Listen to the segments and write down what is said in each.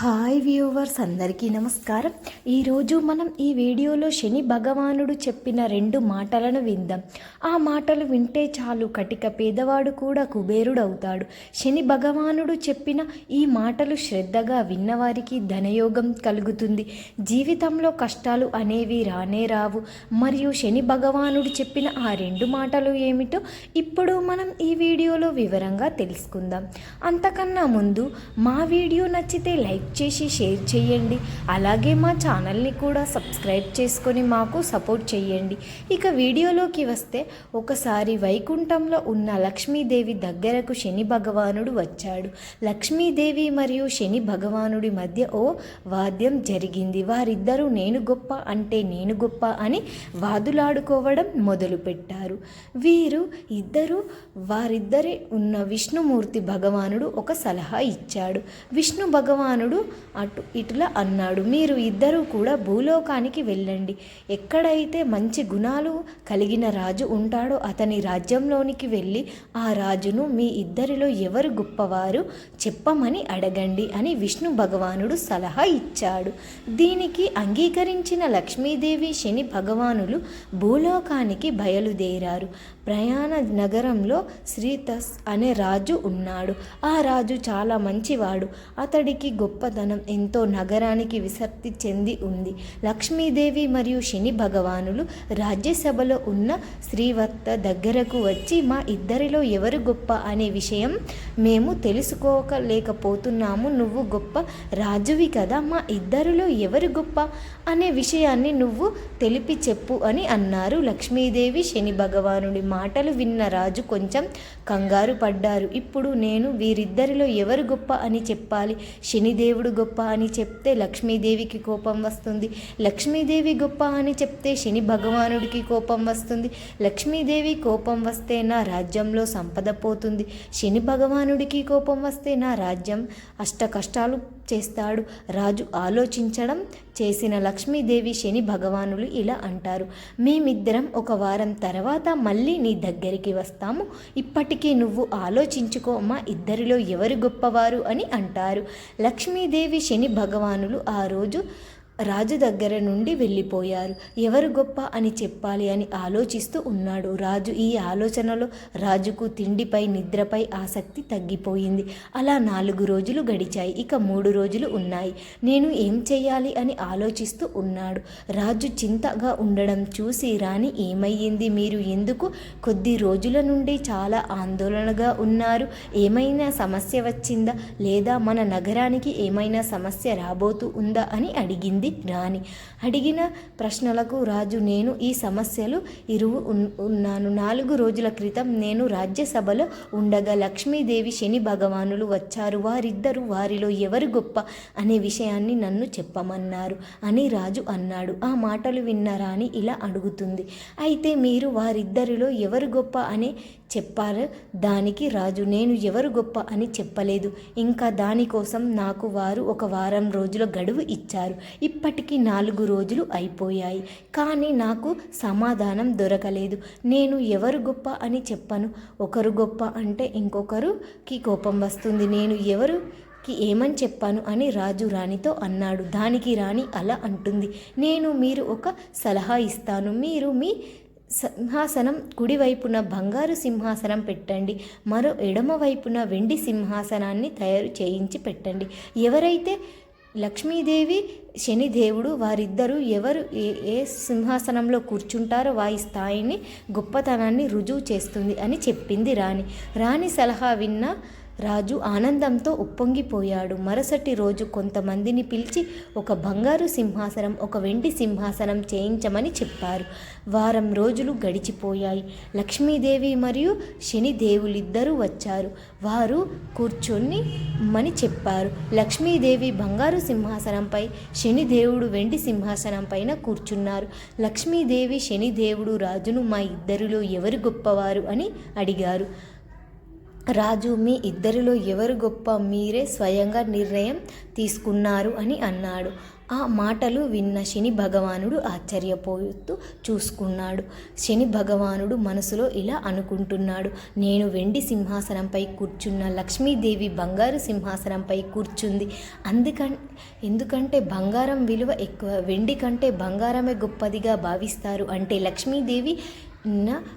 Hi viewers అందరికీ నమస్కారం. ఈరోజు మనం ఈ వీడియోలో శని భగవానుడు చెప్పిన రెండు మాటలను విందాం. ఆ మాటలు వింటే చాలు కటిక పేదవాడు కూడా కుబేరుడు అవుతాడు శని భగవానుడు చెప్పిన ఈ మాటలు శ్రద్ధగా విన్నవారికి ధనయోగం కలుగుతుంది. జీవితంలో కష్టాలు అనేవి రానే రావు. మరియు శని భగవానుడు చెప్పిన ఆ రెండు మాటలు ఏమిటో ఇప్పుడు మనం ఈ వీడియోలో వివరంగా తెలుసుకుందాం. అంతకన్నా ముందు మా వీడియో నచ్చితే లైక్ చేసి షేర్ చేయండి. అలాగే మా ఛానల్ని కూడా సబ్స్క్రైబ్ చేసుకొని మాకు సపోర్ట్ చేయండి. ఇక వీడియోలోకి వస్తే ఒకసారి వైకుంఠంలో ఉన్న లక్ష్మీదేవి దగ్గరకు శని భగవానుడు వచ్చాడు. లక్ష్మీదేవి మరియు శని భగవానుడి మధ్య ఓ వాద్యం జరిగింది. వారిద్దరూ నేను గొప్ప అంటే నేను గొప్ప అని వాదులాడుకోవడం మొదలుపెట్టారు. వీరు ఇద్దరు వారిద్దరి ఉన్న విష్ణుమూర్తి భగవానుడు ఒక సలహా ఇచ్చాడు. విష్ణు భగవానుడు అటు ఇటులా అన్నాడు. మీరు ఇద్దరూ కూడా భూలోకానికి వెళ్ళండి. ఎక్కడైతే మంచి గుణాలు కలిగిన రాజు ఉంటాడో అతని రాజ్యంలోనికి వెళ్ళి ఆ రాజును మీ ఇద్దరిలో ఎవరు గొప్పవారు చెప్పమని అడగండి అని విష్ణు భగవానుడు సలహా ఇచ్చాడు. దీనికి అంగీకరించిన లక్ష్మీదేవి శని భగవానులు భూలోకానికి బయలుదేరారు. ప్రయాణ నగరంలో శ్రీతస్ అనే రాజు ఉన్నాడు. ఆ రాజు చాలా మంచివాడు. అతడికి గొప్పతనం ఎంతో నగరానికి విసక్తి చెంది ఉంది. లక్ష్మీదేవి మరియు శని భగవానులు రాజ్యసభలో ఉన్న శ్రీవత్త దగ్గరకు వచ్చి మా ఇద్దరిలో ఎవరు గొప్ప అనే విషయం మేము తెలుసుకోకలేకపోతున్నాము. నువ్వు గొప్ప రాజువి కదా. మా ఇద్దరిలో ఎవరు గొప్ప అనే విషయాన్ని నువ్వు తెలిపి చెప్పు అని అన్నారు లక్ష్మీదేవి శని భగవానుడి మా మాటలు విన్న రాజు కొంచెం కంగారు పడ్డారు. ఇప్పుడు నేను వీరిద్దరిలో ఎవరు గొప్ప అని చెప్పాలి? శనిదేవుడు గొప్ప అని చెప్తే లక్ష్మీదేవికి కోపం వస్తుంది. లక్ష్మీదేవి గొప్ప అని చెప్తే శని భగవానుడికి కోపం వస్తుంది. లక్ష్మీదేవి కోపం వస్తే నా రాజ్యంలో సంపద పోతుంది. శని భగవానుడికి కోపం వస్తే నా రాజ్యం అష్ట కష్టాలు చేస్తాడు. రాజు ఆలోచించడం చేసిన లక్ష్మీదేవి శని భగవానులు ఇలా అంటారు. మేమిద్దరం ఒక వారం తర్వాత మళ్ళీ నీ దగ్గరికి వస్తాము. ఇప్పటికీ నువ్వు ఆలోచించుకో మా ఇద్దరిలో ఎవరు గొప్పవారు అని అంటారు. లక్ష్మీదేవి శని భగవానులు ఆ రోజు రాజు దగ్గర నుండి వెళ్ళిపోయారు. ఎవరు గొప్ప అని చెప్పాలి అని ఆలోచిస్తూ ఉన్నాడు. రాజు ఈ ఆలోచనలో రాజుకు తిండిపై నిద్రపై ఆసక్తి తగ్గిపోయింది. అలా నాలుగు రోజులు గడిచాయి. ఇక మూడు రోజులు ఉన్నాయి. నేను ఏం చేయాలి అని ఆలోచిస్తూ ఉన్నాడు. రాజు చింతగా ఉండడం చూసి రాణి ఏమయ్యింది? మీరు ఎందుకు కొద్ది రోజుల నుండి చాలా ఆందోళనగా ఉన్నారు? ఏమైనా సమస్య వచ్చిందా? లేదా మన నగరానికి ఏమైనా సమస్య రాబోతూ ఉందా? అని అడిగింది రాణి అడిగిన ప్రశ్నలకు రాజు నేను ఈ సమస్యలు ఇరువు ఉన్- ఉన్నాను. నాలుగు రోజుల క్రితం నేను రాజ్యసభలో ఉండగా లక్ష్మీదేవి శని భగవానులు వచ్చారు. వారిద్దరూ వారిలో ఎవరు గొప్ప అనే విషయాన్ని నన్ను చెప్పమన్నారు అని రాజు అన్నాడు. ఆ మాటలు విన్న రాణి ఇలా అడుగుతుంది. అయితే మీరు వారిద్దరిలో ఎవరు గొప్ప అనే చెప్పారు? దానికి రాజు నేను ఎవరు గొప్ప అని చెప్పలేదు. ఇంకా దానికోసం నాకు వారు ఒక వారం రోజుల గడువు ఇచ్చారు. ఇప్పటికీ నాలుగు రోజులు అయిపోయాయి. కానీ నాకు సమాధానం దొరకలేదు. నేను ఎవరు గొప్ప అని చెప్పను. ఒకరు గొప్ప అంటే ఇంకొకరుకి కోపం వస్తుంది. నేను ఎవరు కి ఏమని చెప్పాను అని రాజు రాణితో అన్నాడు. దానికి రాణి అలా అంటుంది. నేను మీరు ఒక సలహా ఇస్తాను. మీరు మీ సింహాసనం కుడివైపున బంగారు సింహాసనం పెట్టండి. మరో ఎడమ వైపున వెండి సింహాసనాన్ని తయారు చేయించి పెట్టండి. ఎవరైతే లక్ష్మీదేవి శనిదేవుడు వారిద్దరూ ఎవరు ఏ ఏ సింహాసనంలో కూర్చుంటారో వారి స్థాయిని గొప్పతనాన్ని రుజువు చేస్తుంది అని చెప్పింది రాణి. రాణి సలహా విన్న రాజు ఆనందంతో ఉప్పొంగిపోయాడు. మరుసటి రోజు కొంతమందిని పిలిచి ఒక బంగారు సింహాసనం ఒక వెండి సింహాసనం చేయించమని చెప్పారు. వారం రోజులు గడిచిపోయాయి. లక్ష్మీదేవి మరియు శనిదేవులిద్దరూ వచ్చారు. వారు కూర్చొని మని చెప్పారు. లక్ష్మీదేవి బంగారు సింహాసనంపై శనిదేవుడు వెండి సింహాసనం పైన కూర్చున్నారు. లక్ష్మీదేవి శనిదేవుడు రాజును మా ఇద్దరిలో ఎవరు గొప్పవారు అని అడిగారు. రాజు మీ ఇద్దరిలో ఎవరు గొప్ప? మీరే స్వయంగా నిర్ణయం తీసుకున్నారు అని అన్నాడు. ఆ మాటలు విన్న శని భగవానుడు ఆశ్చర్యపోతూ చూసుకున్నాడు. శని భగవానుడు మనసులో ఇలా అనుకుంటున్నాడు. నేను వెండి సింహాసనంపై కూర్చున్న లక్ష్మీదేవి బంగారు సింహాసనంపై కూర్చుంది. అందుకన్ ఎందుకంటే బంగారం విలువ ఎక్కువ వెండి కంటే బంగారమే గొప్పదిగా భావిస్తారు. అంటే లక్ష్మీదేవి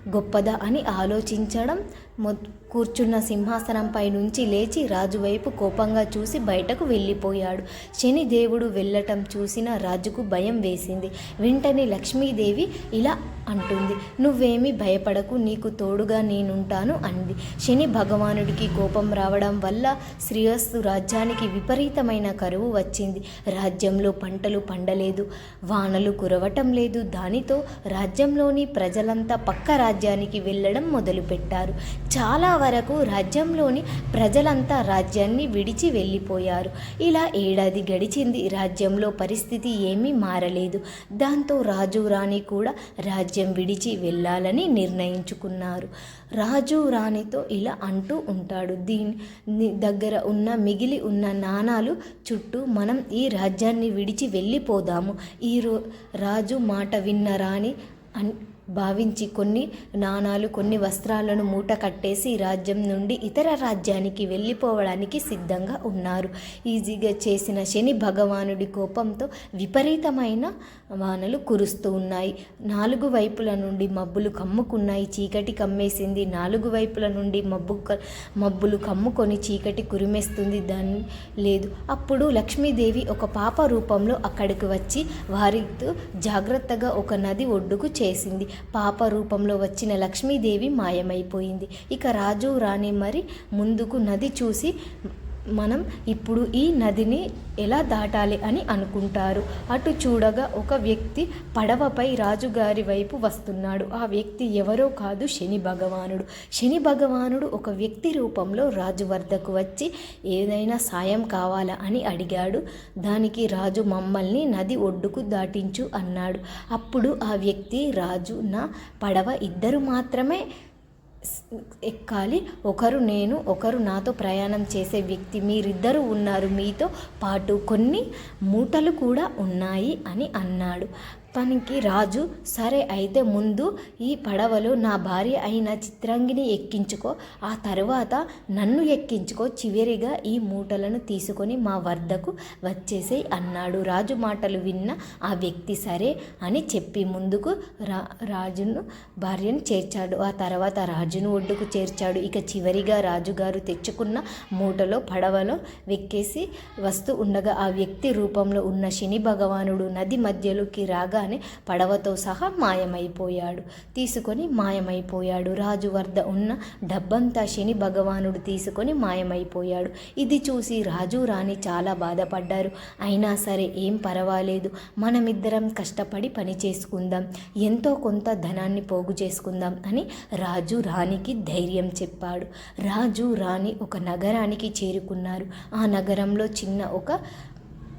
గొప్పదా అని ఆలోచించడం మొ కూర్చున్న సింహాసనంపై నుంచి లేచి రాజు వైపు కోపంగా చూసి బయటకు వెళ్ళిపోయాడు. శనిదేవుడు వెళ్ళటం చూసిన రాజుకు భయం వేసింది. వెంటనే లక్ష్మీదేవి ఇలా అంటుంది నువ్వేమీ భయపడకు నీకు తోడుగా నేనుంటాను అంది. శని భగవానుడికి కోపం రావడం వల్ల శ్రీయస్సు రాజ్యానికి విపరీతమైన కరువు వచ్చింది. రాజ్యంలో పంటలు పండలేదు వానలు కురవటం లేదు. దానితో రాజ్యంలోని ప్రజలంతా పక్క రాజ్యానికి వెళ్ళడం మొదలుపెట్టారు. చాలా వరకు రాజ్యంలోని ప్రజలంతా రాజ్యాన్ని విడిచి వెళ్ళిపోయారు. ఇలా ఏడాది గడిచింది. రాజ్యంలో పరిస్థితి ఏమీ మారలేదు. దాంతో రాజు రాణి కూడా రాజ్యం విడిచి వెళ్ళాలని నిర్ణయించుకున్నారు. రాజు రాణితో ఇలా అంటూ ఉంటాడు. దీని దగ్గర ఉన్న మిగిలి ఉన్న నాణాలు చుట్టూ మనం ఈ రాజ్యాన్ని విడిచి వెళ్ళిపోదాము. ఈ రో రాజు మాట విన్న రాణి అన్ భావించి కొన్ని నాణాలు కొన్ని వస్త్రాలను మూట కట్టేసి రాజ్యం నుండి ఇతర రాజ్యానికి వెళ్ళిపోవడానికి సిద్ధంగా ఉన్నారు. ఈజీగా చేసిన శని భగవానుడి కోపంతో విపరీతమైన వానలు కురుస్తూ ఉన్నాయి. నాలుగు వైపుల నుండి మబ్బులు కమ్ముకున్నాయి. చీకటి కమ్మేసింది. నాలుగు వైపుల నుండి మబ్బు మబ్బులు కమ్ముకొని చీకటి కురిమేస్తుంది దాన్ని లేదు. అప్పుడు లక్ష్మీదేవి ఒక పాప రూపంలో అక్కడికి వచ్చి వారితో జాగ్రత్తగా ఒక నది ఒడ్డుకు చేసింది. పాప రూపంలో వచ్చిన లక్ష్మీదేవి మాయమైపోయింది. ఇక రాజు రాణి మరి ముందుకు నది చూసి మనం ఇప్పుడు ఈ నదిని ఎలా దాటాలి అని అనుకుంటారు. అటు చూడగా ఒక వ్యక్తి పడవపై రాజుగారి వైపు వస్తున్నాడు. ఆ వ్యక్తి ఎవరో కాదు శని భగవానుడు. శని భగవానుడు ఒక వ్యక్తి రూపంలో రాజు వద్దకు వచ్చి ఏదైనా సాయం కావాలా? అని అడిగాడు. దానికి రాజు మమ్మల్ని నది ఒడ్డుకు దాటించు అన్నాడు. అప్పుడు ఆ వ్యక్తి రాజు నా పడవ ఇద్దరు మాత్రమే ఎక్కాలి. ఒకరు నేను ఒకరు నాతో ప్రయాణం చేసే వ్యక్తి. మీరిద్దరూ ఉన్నారు. మీతో పాటు కొన్ని మూటలు కూడా ఉన్నాయి అని అన్నాడు. తనకి రాజు సరే అయితే ముందు ఈ పడవలో నా భార్య అయిన చిత్రాంగిని ఎక్కించుకో. ఆ తర్వాత నన్ను ఎక్కించుకో చివరిగా ఈ మూటలను తీసుకొని మా వద్దకు వచ్చేసే అన్నాడు రాజు మాటలు విన్న ఆ వ్యక్తి. సరే అని చెప్పి ముందుకు రా రాజును భార్యను చేర్చాడు. ఆ తర్వాత రాజును ఒడ్డుకు చేర్చాడు. ఇక చివరిగా రాజుగారు తెచ్చుకున్న మూటలో పడవలో వెక్కేసి వస్తూ ఉండగా ఆ వ్యక్తి రూపంలో ఉన్న శని భగవానుడు నది మధ్యలోకి రాగా కానీ పడవతో సహా మాయమైపోయాడు. తీసుకొని మాయమైపోయాడు. రాజు వద్ద ఉన్న డబ్బంతా శని భగవానుడు తీసుకొని మాయమైపోయాడు. ఇది చూసి రాజు రాణి చాలా బాధపడ్డారు. అయినా సరే ఏం పర్వాలేదు. మనమిద్దరం కష్టపడి పని చేసుకుందాం. ఎంతో కొంత ధనాన్ని పోగు చేసుకుందాం అని రాజు రాణికి ధైర్యం చెప్పాడు. రాజు రాణి ఒక నగరానికి చేరుకున్నారు. ఆ నగరంలో చిన్న ఒక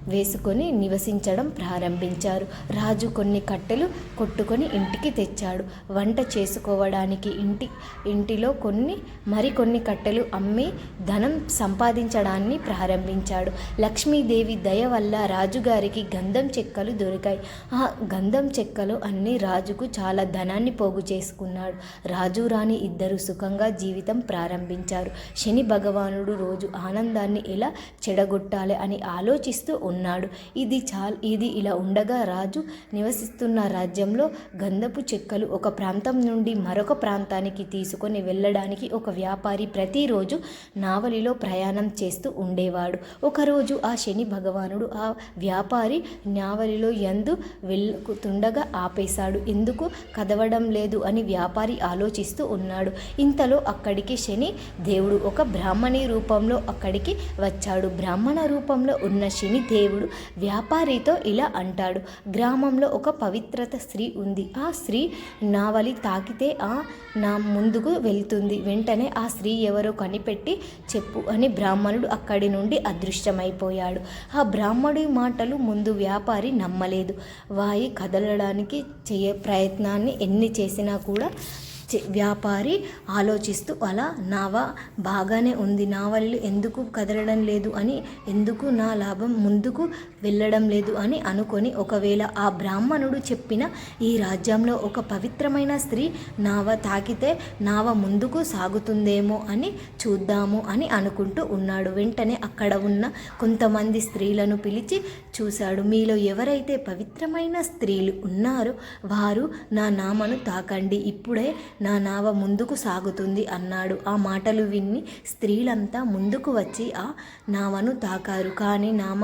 వేసుకొని నివసించడం ప్రారంభించారు. రాజు కొన్ని కట్టెలు కొట్టుకొని ఇంటికి తెచ్చాడు. వంట చేసుకోవడానికి ఇంటి ఇంటిలో కొన్ని మరికొన్ని కట్టెలు అమ్మి ధనం సంపాదించడాన్ని ప్రారంభించాడు. లక్ష్మీదేవి దయ వల్ల రాజుగారికి గంధం చెక్కలు దొరికాయి. ఆ గంధం చెక్కలు అన్ని రాజుకు చాలా ధనాన్ని పోగు చేసుకున్నాడు. రాజు రాణి ఇద్దరు సుఖంగా జీవితం ప్రారంభించారు. శని భగవానుడు రోజు ఆనందాన్ని ఎలా చెడగొట్టాలి అని ఆలోచిస్తూ ఉన్నాడు. ఇది చాల్ ఇది ఇలా ఉండగా రాజు నివసిస్తున్న రాజ్యంలో గంధపు చెక్కలు ఒక ప్రాంతం నుండి మరొక ప్రాంతానికి తీసుకొని వెళ్ళడానికి ఒక వ్యాపారి ప్రతిరోజు నావలిలో ప్రయాణం చేస్తూ ఉండేవాడు. ఒకరోజు ఆ శని భగవానుడు ఆ వ్యాపారి నావలిలో ఎందు వెళ్ళుతుండగా ఆపేశాడు. ఎందుకు? కదవడం లేదు అని వ్యాపారి ఆలోచిస్తూ ఉన్నాడు. ఇంతలో అక్కడికి శని దేవుడు ఒక బ్రాహ్మణి రూపంలో అక్కడికి వచ్చాడు. బ్రాహ్మణ రూపంలో ఉన్న శని దేవుడు దేవుడు వ్యాపారితో ఇలా అంటాడు గ్రామంలో ఒక పవిత్రత స్త్రీ ఉంది. ఆ స్త్రీ నావలి తాకితే ఆ నా ముందుకు వెళ్తుంది. వెంటనే ఆ స్త్రీ ఎవరో కనిపెట్టి చెప్పు అని బ్రాహ్మణుడు అక్కడి నుండి అదృశ్యమైపోయాడు. ఆ బ్రాహ్మణుడి మాటలు ముందు వ్యాపారి నమ్మలేదు. వాయి కదలడానికి చేయ ప్రయత్నాన్ని ఎన్ని చేసినా కూడా వ్యాపారి ఆలోచిస్తూ అలా నావ బాగానే ఉంది నా వల్ల ఎందుకు కదలడం లేదు అని ఎందుకు నా లాభం ముందుకు వెళ్ళడం లేదు అని అనుకొని ఒకవేళ ఆ బ్రాహ్మణుడు చెప్పిన ఈ రాజ్యంలో ఒక పవిత్రమైన స్త్రీ నావ తాకితే నావ ముందుకు సాగుతుందేమో అని చూద్దాము అని అనుకుంటూ ఉన్నాడు. వెంటనే అక్కడ ఉన్న కొంతమంది స్త్రీలను పిలిచి చూశాడు. మీలో ఎవరైతే పవిత్రమైన స్త్రీలు ఉన్నారో వారు నా నామను తాకండి. ఇప్పుడే నా నావ ముందుకు సాగుతుంది అన్నాడు. ఆ మాటలు విని స్త్రీలంతా ముందుకు వచ్చి ఆ నావను తాకారు. కానీ నామ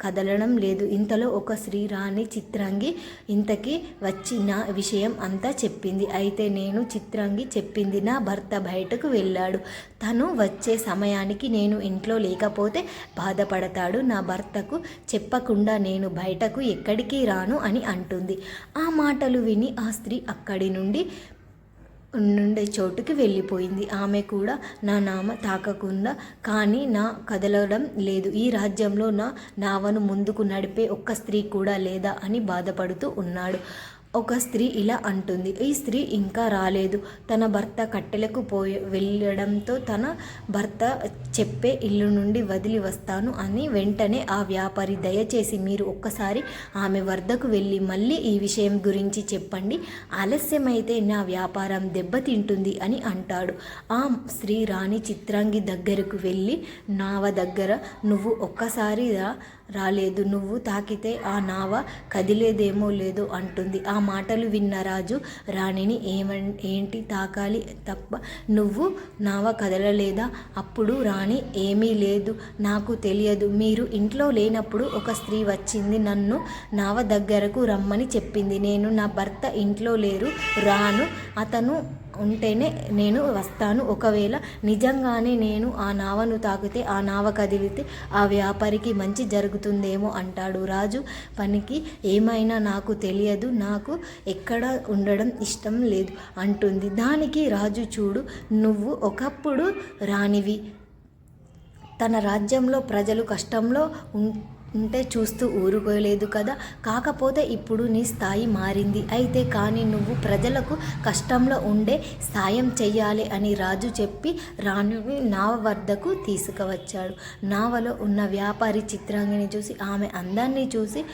కదలడం లేదు. ఇంతలో ఒక స్త్రీ రాణి చిత్రాంగి ఇంతకి వచ్చిన విషయం అంతా చెప్పింది. అయితే నేను చిత్రాంగి చెప్పింది నా భర్త బయటకు వెళ్ళాడు. తను వచ్చే సమయానికి నేను ఇంట్లో లేకపోతే బాధపడతాడు. నా భర్తకు చెప్పకుండా నేను బయటకు ఎక్కడికి రాను అని అంటుంది. ఆ మాటలు విని ఆ స్త్రీ అక్కడి నుండి నుండే చోటుకి వెళ్ళిపోయింది. ఆమె కూడా నా నామ తాకకుండా కానీ నా కదలడం లేదు. ఈ రాజ్యంలో నా నావను ముందుకు నడిపే ఒక్క స్త్రీ కూడా లేదా అని బాధపడుతూ ఉన్నాడు. ఒక స్త్రీ ఇలా అంటుంది ఈ స్త్రీ ఇంకా రాలేదు. తన భర్త కట్టెలకు పోయి వెళ్ళడంతో తన భర్త చెప్పే ఇల్లు నుండి వదిలి వస్తాను అని వెంటనే ఆ వ్యాపారి దయచేసి మీరు ఒక్కసారి ఆమె వద్దకు వెళ్ళి మళ్ళీ ఈ విషయం గురించి చెప్పండి. ఆలస్యమైతే నా వ్యాపారం దెబ్బతింటుంది అని అంటాడు. ఆ స్త్రీ రాణి చిత్రాంగి దగ్గరకు వెళ్ళి నావ దగ్గర నువ్వు ఒక్కసారి రాలేదు. నువ్వు తాకితే ఆ నావ కదిలేదేమో లేదో అంటుంది. ఆ మాటలు విన్న రాజు రాణిని ఏమన్ ఏంటి తాకాలి తప్ప? నువ్వు నావ కదలలేదా? అప్పుడు రాణి ఏమీ లేదు నాకు తెలియదు. మీరు ఇంట్లో లేనప్పుడు ఒక స్త్రీ వచ్చింది నన్ను నావ దగ్గరకు రమ్మని చెప్పింది. నేను నా భర్త ఇంట్లో లేరు రాను అతను ఉంటేనే నేను వస్తాను. ఒకవేళ నిజంగానే నేను ఆ నావను తాకితే ఆ నావ కదిలితే ఆ వ్యాపారికి మంచి జరుగుతుందేమో అంటాడు రాజు. పనికి ఏమైనా నాకు తెలియదు. నాకు ఎక్కడ ఉండడం ఇష్టం లేదు అంటుంది. దానికి రాజు చూడు నువ్వు ఒకప్పుడు రానివి తన రాజ్యంలో ప్రజలు కష్టంలో ఉం- ఉంటే చూస్తూ ఊరుకోలేదు కదా. కాకపోతే ఇప్పుడు నీ స్థాయి మారింది. అయితే కానీ నువ్వు ప్రజలకు కష్టంలో ఉండే సాయం చెయ్యాలి అని రాజు చెప్పి రాణుని నావ వద్దకు తీసుకువచ్చాడు. నావలో ఉన్న వ్యాపారి చిత్రాంగిని చూసి ఆమె అందాన్ని చూసి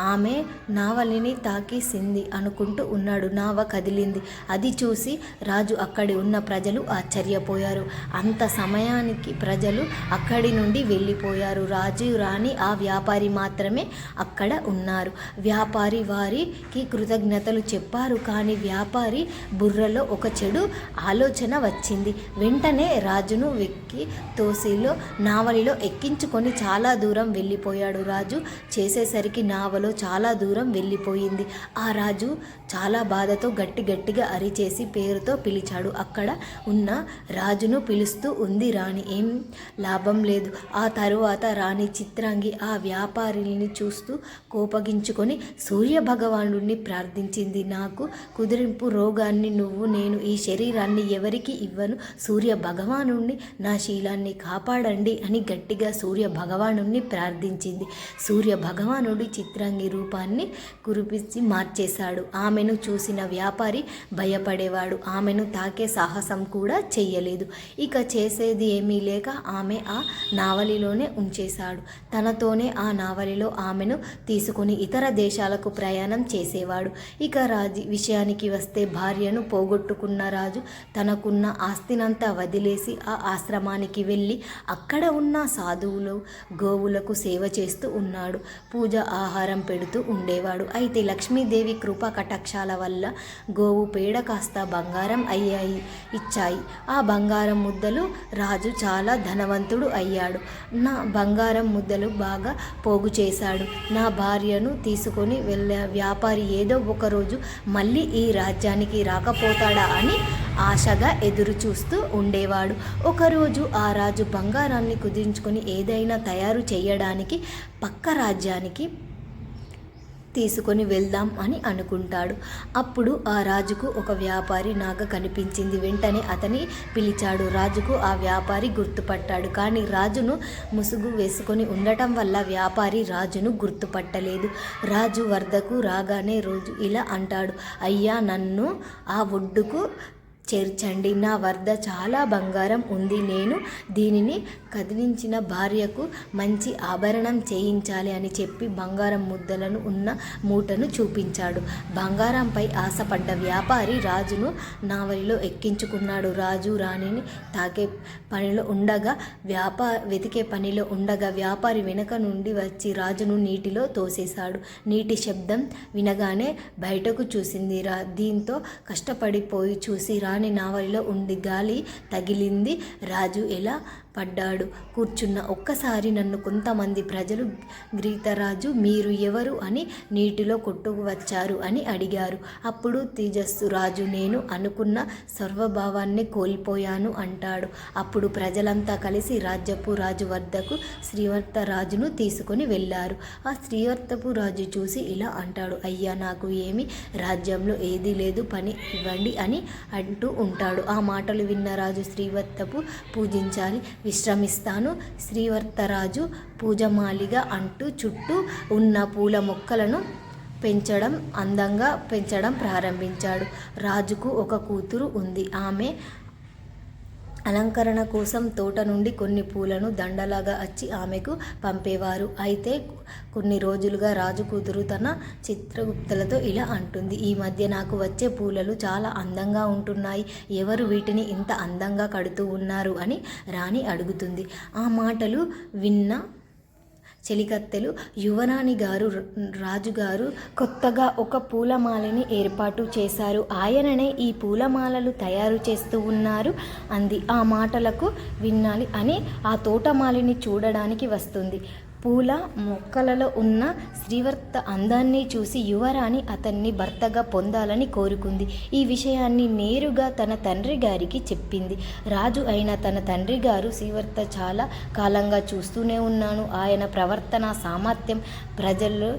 ఆమె నావలిని తాకేసింది అనుకుంటూ ఉన్నాడు. నావ కదిలింది. అది చూసి రాజు అక్కడి ఉన్న ప్రజలు ఆశ్చర్యపోయారు. అంత సమయానికి ప్రజలు అక్కడి నుండి వెళ్ళిపోయారు. రాజు రాణి ఆ వ్యాపారి మాత్రమే అక్కడ ఉన్నారు. వ్యాపారి వారికి కృతజ్ఞతలు చెప్పారు. కానీ వ్యాపారి బుర్రలో ఒక చెడు ఆలోచన వచ్చింది. వెంటనే రాజును వెక్కి తోసిలో నావలిలో ఎక్కించుకొని చాలా దూరం వెళ్ళిపోయాడు. రాజు చేసేసరికి నావలో చాలా దూరం వెళ్ళిపోయింది. ఆ రాజు చాలా బాధతో గట్టి గట్టిగా అరిచేసి పేరుతో పిలిచాడు. అక్కడ ఉన్న రాజును పిలుస్తూ ఉంది రాణి. ఏం లాభం లేదు. ఆ తరువాత రాణి చిత్రాంగి ఆ వ్యాపారిని చూస్తూ కోపగించుకొని సూర్య భగవానుడిని ప్రార్థించింది. నాకు కుదిరింపు రోగాన్ని నువ్వు నేను ఈ శరీరాన్ని ఎవరికి ఇవ్వను? సూర్య భగవాను నా శీలాన్ని కాపాడండి అని గట్టిగా సూర్య భగవానుణ్ణి ప్రార్థించింది. సూర్య భగవానుడి చిత్రాంగి రూపాన్ని కురిపించి మార్చేశాడు. ఆమెను చూసిన వ్యాపారి భయపడేవాడు. ఆమెను తాకే సాహసం కూడా చెయ్యలేదు. ఇక చేసేది ఏమీ లేక ఆమె ఆ నావలిలోనే ఉంచేశాడు. తనతోనే ఆ నావలిలో ఆమెను తీసుకుని ఇతర దేశాలకు ప్రయాణం చేసేవాడు. ఇక రాజు విషయానికి వస్తే భార్యను పోగొట్టుకున్న రాజు తనకున్న ఆస్తినంతా వదిలేసి ఆ ఆశ్రమానికి వెళ్ళి అక్కడ ఉన్న సాధువులు గోవులకు సేవ చేస్తూ ఉన్నాడు. పూజ ఆహారం పెడుతూ ఉండేవాడు. అయితే లక్ష్మీదేవి కృపా కటాక్షాల వల్ల గోవు పేడ కాస్త బంగారం అయ్యాయి ఇచ్చాయి. ఆ బంగారం ముద్దలు రాజు చాలా ధనవంతుడు అయ్యాడు. నా బంగారం ముద్దలు బాగా పోగు చేశాడు. నా భార్యను తీసుకొని వెళ్ళే వ్యాపారి ఏదో ఒకరోజు మళ్ళీ ఈ రాజ్యానికి రాకపోతాడా అని ఆశగా ఎదురు చూస్తూ ఉండేవాడు. ఒకరోజు ఆ రాజు బంగారాన్ని కుదించుకొని ఏదైనా తయారు చేయడానికి పక్క రాజ్యానికి తీసుకొని వెళ్దాం అని అనుకుంటాడు. అప్పుడు ఆ రాజుకు ఒక వ్యాపారి నాగ కనిపించింది. వెంటనే అతని పిలిచాడు. రాజుకు ఆ వ్యాపారి గుర్తుపట్టాడు. కానీ రాజును ముసుగు వేసుకొని ఉండటం వల్ల వ్యాపారి రాజును గుర్తుపట్టలేదు. రాజు వరదకు రాగానే రోజు ఇలా అంటాడు. అయ్యా నన్ను ఆ ఒడ్డుకు చేర్చండి. నా వద్ద చాలా బంగారం ఉంది. నేను దీనిని కదిలించిన భార్యకు మంచి ఆభరణం చేయించాలి అని చెప్పి బంగారం ముద్దలను ఉన్న మూటను చూపించాడు. బంగారంపై ఆశపడ్డ వ్యాపారి రాజును నావలిలో ఎక్కించుకున్నాడు. రాజు రాణిని తాకే పనిలో ఉండగా వ్యాపా వెతికే పనిలో ఉండగా వ్యాపారి వెనుక నుండి వచ్చి రాజును నీటిలో తోసేశాడు. నీటి శబ్దం వినగానే బయటకు చూసింది. రా దీంతో కష్టపడిపోయి చూసి రాణి నావలిలో ఉండి గాలి తగిలింది. రాజు ఎలా పడ్డాడు. కూర్చున్న ఒక్కసారి నన్ను కొంతమంది ప్రజలు గ్రీతరాజు మీరు ఎవరు అని నీటిలో కొట్టుకు వచ్చారు అని అడిగారు. అప్పుడు తేజస్సు రాజు నేను అనుకున్న సర్వభావాన్ని కోల్పోయాను అంటాడు. అప్పుడు ప్రజలంతా కలిసి రాజ్యపు రాజు వద్దకు శ్రీవర్త రాజును తీసుకొని వెళ్ళారు. ఆ శ్రీవర్తపు రాజు చూసి ఇలా అంటాడు అయ్యా నాకు ఏమి రాజ్యంలో ఏదీ లేదు పని ఇవ్వండి అని అంటూ ఉంటాడు. ఆ మాటలు విన్న రాజు శ్రీవర్తపు పూజించాలి. విశ్రమిస్తాను. శ్రీవర్తరాజు పూజమాలిగా అంటూ చుట్టూ ఉన్న పూల మొక్కలను పెంచడం అందంగా పెంచడం ప్రారంభించాడు. రాజుకు ఒక కూతురు ఉంది. ఆమె అలంకరణ కోసం తోట నుండి కొన్ని పూలను దండలాగా వచ్చి ఆమెకు పంపేవారు. అయితే కొన్ని రోజులుగా రాజు కూతురు తన చిత్రగుప్తలతో ఇలా అంటుంది. ఈ మధ్య నాకు వచ్చే పూలలు చాలా అందంగా ఉంటున్నాయి. ఎవరు వీటిని ఇంత అందంగా కడుతూ ఉన్నారు అని రాణి అడుగుతుంది. ఆ మాటలు విన్న చెలికత్తెలు. యువరాణి గారు రాజుగారు కొత్తగా ఒక పూలమాలని ఏర్పాటు చేశారు. ఆయననే ఈ పూలమాలలు తయారు చేస్తూ ఉన్నారు అంది. ఆ మాటలకు విన్నాలి అని ఆ తోటమాలిని చూడడానికి వస్తుంది. పూల మొక్కలలో ఉన్న శ్రీవర్త అందాన్ని చూసి యువరాణి అతన్ని భర్తగా పొందాలని కోరుకుంది. ఈ విషయాన్ని నేరుగా తన తండ్రి గారికి చెప్పింది. రాజు అయిన తన తండ్రి గారు శ్రీవర్త చాలా కాలంగా చూస్తూనే ఉన్నాను. ఆయన ప్రవర్తన సామర్థ్యం ప్రజలు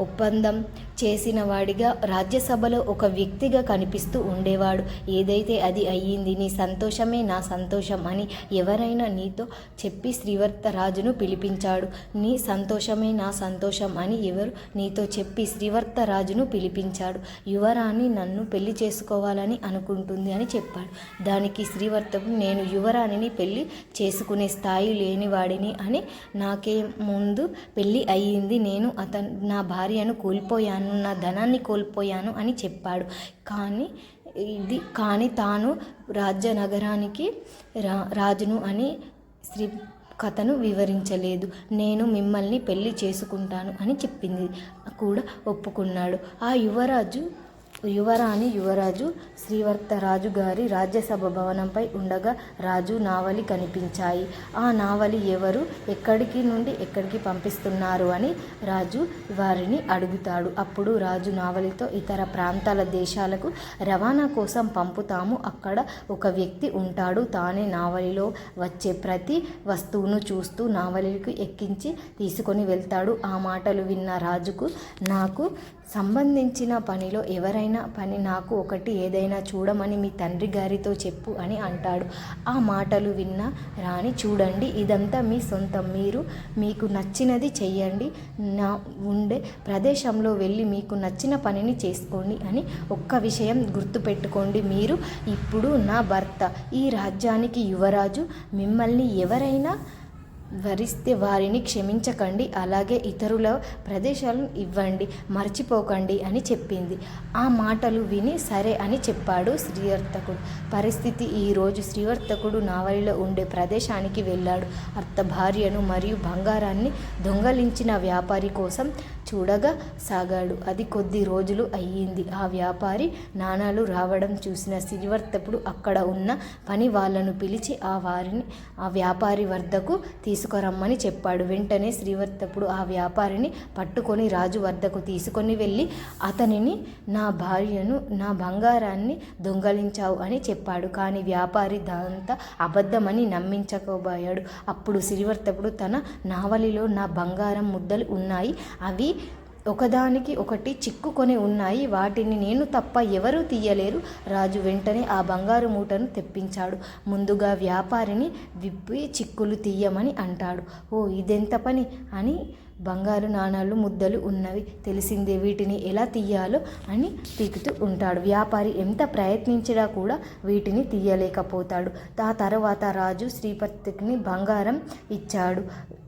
ఒప్పందం చేసిన వాడిగా రాజ్యసభలో ఒక వ్యక్తిగా కనిపిస్తూ ఉండేవాడు. ఏదైతే అది అయ్యింది నీ సంతోషమే నా సంతోషం అని ఎవరైనా నీతో చెప్పి శ్రీవర్త రాజును పిలిపించాడు. నీ సంతోషమే నా సంతోషం అని ఎవరు నీతో చెప్పి శ్రీవర్త రాజును పిలిపించాడు. యువరాణి నన్ను పెళ్ళి చేసుకోవాలని అనుకుంటుంది అని చెప్పాడు. దానికి శ్రీవర్తకు నేను యువరాణిని పెళ్ళి చేసుకునే స్థాయి లేనివాడిని అని నాకే ముందు పెళ్ళి అయ్యింది. నేను అతను నా భార్యను కోల్పోయాను. నా ధనాన్ని కోల్పోయాను అని చెప్పాడు. కానీ ఇది కానీ తాను రాజ్య నగరానికి రా రాజును అని శ్రీ కథను వివరించలేదు. నేను మిమ్మల్ని పెళ్ళి చేసుకుంటాను అని చెప్పింది కూడా ఒప్పుకున్నాడు. ఆ యువరాజు యువరాణి యువరాజు శ్రీవర్త రాజు గారి రాజ్యసభ భవనంపై ఉండగా రాజు నావలి కనిపించాయి. ఆ నావలి ఎవరు? ఎక్కడికి నుండి ఎక్కడికి పంపిస్తున్నారు అని రాజు వారిని అడుగుతాడు. అప్పుడు రాజు నావలితో ఇతర ప్రాంతాల దేశాలకు రవాణా కోసం పంపుతాము. అక్కడ ఒక వ్యక్తి ఉంటాడు. తానే నావలిలో వచ్చే ప్రతి వస్తువును చూస్తూ నావలికి ఎక్కించి తీసుకొని వెళ్తాడు. ఆ మాటలు విన్న రాజుకు నాకు సంబంధించిన పనిలో ఎవరైనా పని నాకు ఒకటి ఏదైనా చూడమని మీ తండ్రి గారితో చెప్పు అని అంటాడు. ఆ మాటలు విన్న రాణి చూడండి ఇదంతా మీ సొంతం. మీరు మీకు నచ్చినది చెయ్యండి. నా ఉండే ప్రదేశంలో వెళ్ళి మీకు నచ్చిన పనిని చేసుకోండి అని ఒక్క విషయం గుర్తుపెట్టుకోండి. మీరు ఇప్పుడు నా భర్త. ఈ రాజ్యానికి యువరాజు. మిమ్మల్ని ఎవరైనా వరిస్తే వారిని క్షమించకండి అలాగే ఇతరుల ప్రదేశాలను ఇవ్వండి మర్చిపోకండి అని చెప్పింది. ఆ మాటలు విని సరే అని చెప్పాడు శ్రీవర్తకుడు. పరిస్థితి ఈరోజు శ్రీవర్తకుడు నావలిలో ఉండే ప్రదేశానికి వెళ్ళాడు. అర్త భార్యను మరియు బంగారాన్ని దొంగలించిన వ్యాపారి కోసం చూడగా సాగాడు. అది కొద్ది రోజులు అయ్యింది. ఆ వ్యాపారి నాణాలు రావడం చూసిన శ్రీవర్తకుడు అక్కడ ఉన్న పని వాళ్ళను పిలిచి ఆ వారిని ఆ వ్యాపారి వద్దకు తీసుకురమ్మని చెప్పాడు. వెంటనే శ్రీవర్తపుడు ఆ వ్యాపారిని పట్టుకొని రాజు వద్దకు తీసుకొని వెళ్ళి అతనిని నా భార్యను నా బంగారాన్ని దొంగలించావు అని చెప్పాడు. కానీ వ్యాపారి దాంతా అబద్ధమని నమ్మించకపోయాడు. అప్పుడు శ్రీవర్తపుడు తన నావలిలో నా బంగారం ముద్దలు ఉన్నాయి. అవి ఒకదానికి ఒకటి చిక్కుకొని ఉన్నాయి. వాటిని నేను తప్ప ఎవరూ తీయలేరు. రాజు వెంటనే ఆ బంగారు మూటను తెప్పించాడు. ముందుగా వ్యాపారిని విప్పి చిక్కులు తీయమని అంటాడు. ఓ ఇదెంత పని? అని బంగారు నాణాలు ముద్దలు ఉన్నవి. తెలిసిందే వీటిని ఎలా తీయాలో అని పీకుతూ ఉంటాడు. వ్యాపారి ఎంత ప్రయత్నించినా కూడా వీటిని తీయలేకపోతాడు. ఆ తర్వాత రాజు శ్రీపతిని బంగారం ఇచ్చాడు.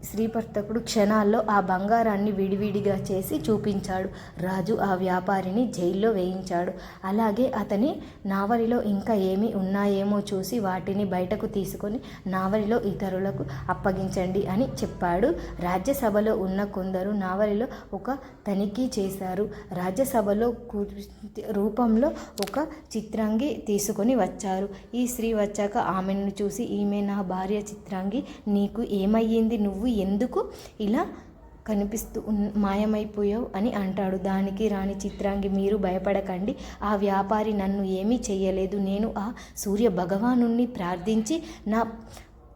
శ్రీపర్తకుడు క్షణాల్లో ఆ బంగారాన్ని విడివిడిగా చేసి చూపించాడు. రాజు ఆ వ్యాపారిని జైల్లో వేయించాడు. అలాగే అతని నావలిలో ఇంకా ఏమి ఉన్నాయేమో చూసి వాటిని బయటకు తీసుకొని నావలిలో ఇతరులకు అప్పగించండి అని చెప్పాడు. రాజ్యసభలో ఉన్న కొందరు నావలిలో ఒక తనిఖీ చేశారు. రాజ్యసభలో రూపంలో ఒక చిత్రాంగి తీసుకొని వచ్చారు. ఈ స్త్రీ వచ్చాక ఆమెను చూసి ఈమె నా భార్య చిత్రాంగి నీకు ఏమయ్యింది? నువ్వు ఎందుకు ఇలా కనిపిస్తూ మాయమైపోయావు అని అంటాడు. దానికి రాణి చిత్రాంగి మీరు భయపడకండి. ఆ వ్యాపారి నన్ను ఏమీ చేయలేదు నేను ఆ సూర్య భగవాను ప్రార్థించి నా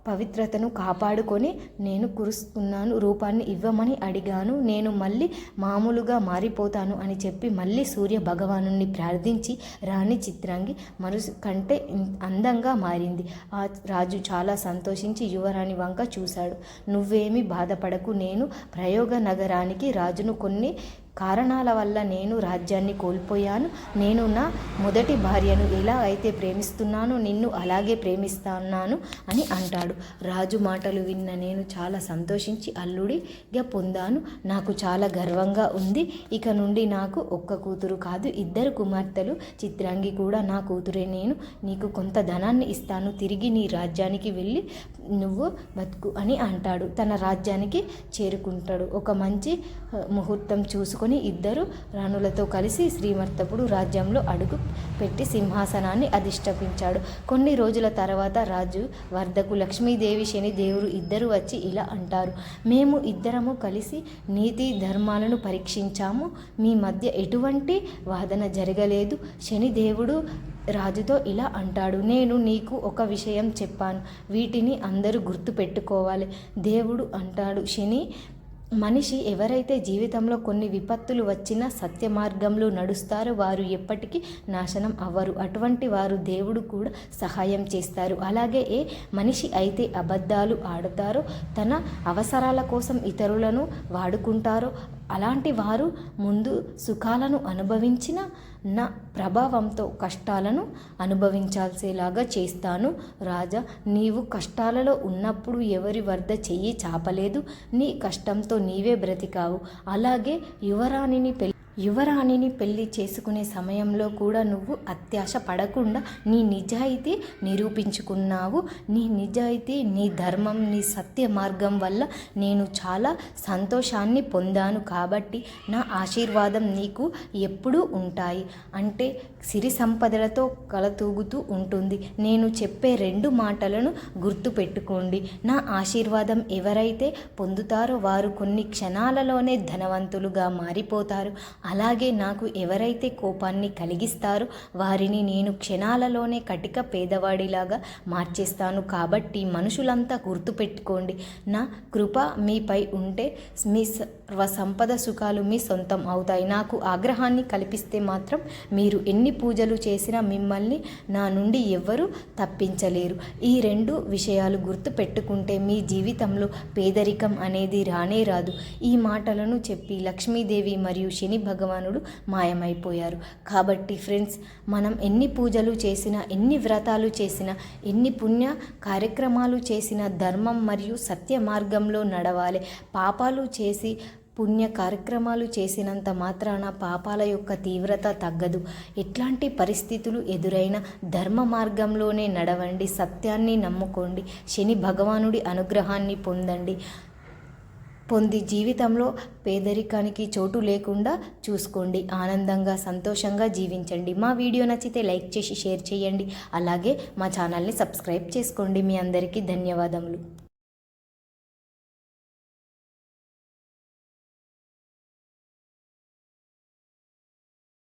పవిత్రతను కాపాడుకొని నేను కురుస్తున్నాను రూపాన్ని ఇవ్వమని అడిగాను. నేను మళ్ళీ మామూలుగా మారిపోతాను అని చెప్పి మళ్ళీ సూర్య భగవాను ప్రార్థించి రాణి చిత్రాంగి మరుసు కంటే అందంగా మారింది. ఆ రాజు చాలా సంతోషించి యువరాణి వంక చూశాడు. నువ్వేమీ బాధపడకు నేను ప్రయోగ నగరానికి రాజును కొన్ని కారణాల వల్ల నేను రాజ్యాన్ని కోల్పోయాను. నేను నా మొదటి భార్యను ఎలా అయితే ప్రేమిస్తున్నానో నిన్ను అలాగే ప్రేమిస్తున్నాను అని అంటాడు. రాజు మాటలు విన్న నేను చాలా సంతోషించి అల్లుడిగా పొందాను. నాకు చాలా గర్వంగా ఉంది. ఇక నుండి నాకు ఒక్క కూతురు కాదు ఇద్దరు కుమార్తెలు. చిత్రాంగి కూడా నా కూతురే. నేను నీకు కొంత ధనాన్ని ఇస్తాను. తిరిగి నీ రాజ్యానికి వెళ్ళి నువ్వు బతుకు అని అంటాడు. తన రాజ్యానికి చేరుకుంటాడు. ఒక మంచి ముహూర్తం చూసుకొని తీసుకుని ఇద్దరు రాణులతో కలిసి శ్రీమర్తపుడు రాజ్యంలో అడుగు పెట్టి సింహాసనాన్ని అధిష్టపించాడు కొన్ని రోజుల తర్వాత రాజు వర్ధకు లక్ష్మీదేవి శని దేవుడు ఇద్దరు వచ్చి ఇలా అంటారు. మేము ఇద్దరము కలిసి నీతి ధర్మాలను పరీక్షించాము. మీ మధ్య ఎటువంటి వాదన జరగలేదు. శనిదేవుడు రాజుతో ఇలా అంటాడు. నేను నీకు ఒక విషయం చెప్పాను. వీటిని అందరూ గుర్తుపెట్టుకోవాలి. దేవుడు అంటాడు శని మనిషి ఎవరైతే జీవితంలో కొన్ని విపత్తులు వచ్చినా సత్య మార్గంలో నడుస్తారో వారు ఎప్పటికీ నాశనం అవ్వరు. అటువంటి వారు దేవుడు కూడా సహాయం చేస్తారు. అలాగే ఏ మనిషి అయితే అబద్ధాలు ఆడతారో తన అవసరాల కోసం ఇతరులను వాడుకుంటారో అలాంటి వారు ముందు సుఖాలను అనుభవించిన నా ప్రభావంతో కష్టాలను అనుభవించాల్సేలాగా చేస్తాను. రాజా నీవు కష్టాలలో ఉన్నప్పుడు ఎవరి వద్ద చెయ్యి చాపలేదు. నీ కష్టంతో నీవే బ్రతికావు. అలాగే యువరాణిని పెళ్ళి యువరాణిని పెళ్ళి చేసుకునే సమయంలో కూడా నువ్వు అత్యాశ పడకుండా నీ నిజాయితీ నిరూపించుకున్నావు. నీ నిజాయితీ నీ ధర్మం నీ సత్య మార్గం వల్ల నేను చాలా సంతోషాన్ని పొందాను కాబట్టి నా ఆశీర్వాదం నీకు ఎప్పుడూ ఉంటాయి. అంటే సిరి సంపదలతో కలతూగుతూ ఉంటుంది. నేను చెప్పే రెండు మాటలను గుర్తుపెట్టుకోండి నా ఆశీర్వాదం ఎవరైతే పొందుతారో వారు కొన్ని క్షణాలలోనే ధనవంతులుగా మారిపోతారు. అలాగే నాకు ఎవరైతే కోపాన్ని కలిగిస్తారో వారిని నేను క్షణాలలోనే కటిక పేదవాడిలాగా మార్చేస్తాను. కాబట్టి మనుషులంతా గుర్తుపెట్టుకోండి నా కృప మీపై ఉంటే మీ సర్వ సంపద సుఖాలు మీ సొంతం అవుతాయి. నాకు ఆగ్రహాన్ని కల్పిస్తే మాత్రం మీరు ఎన్ని పూజలు చేసినా మిమ్మల్ని నా నుండి ఎవ్వరూ తప్పించలేరు. ఈ రెండు విషయాలు గుర్తు పెట్టుకుంటే మీ జీవితంలో పేదరికం అనేది రానే రాదు. ఈ మాటలను చెప్పి లక్ష్మీదేవి మరియు శని భగవానుడు మాయమైపోయారు. కాబట్టి ఫ్రెండ్స్ మనం ఎన్ని పూజలు చేసినా ఎన్ని వ్రతాలు చేసినా ఎన్ని పుణ్య కార్యక్రమాలు చేసినా ధర్మం మరియు సత్య మార్గంలో నడవాలి. పాపాలు చేసి పుణ్య కార్యక్రమాలు చేసినంత మాత్రాన పాపాల యొక్క తీవ్రత తగ్గదు. ఎట్లాంటి పరిస్థితులు ఎదురైనా ధర్మ మార్గంలోనే నడవండి సత్యాన్ని నమ్ముకోండి శని భగవానుడి అనుగ్రహాన్ని పొందండి. పొంది జీవితంలో పేదరికానికి చోటు లేకుండా చూసుకోండి. ఆనందంగా సంతోషంగా జీవించండి. మా వీడియో నచ్చితే లైక్ చేసి షేర్ చేయండి. అలాగే మా ఛానల్ని సబ్స్క్రైబ్ చేసుకోండి. మీ అందరికీ ధన్యవాదములు.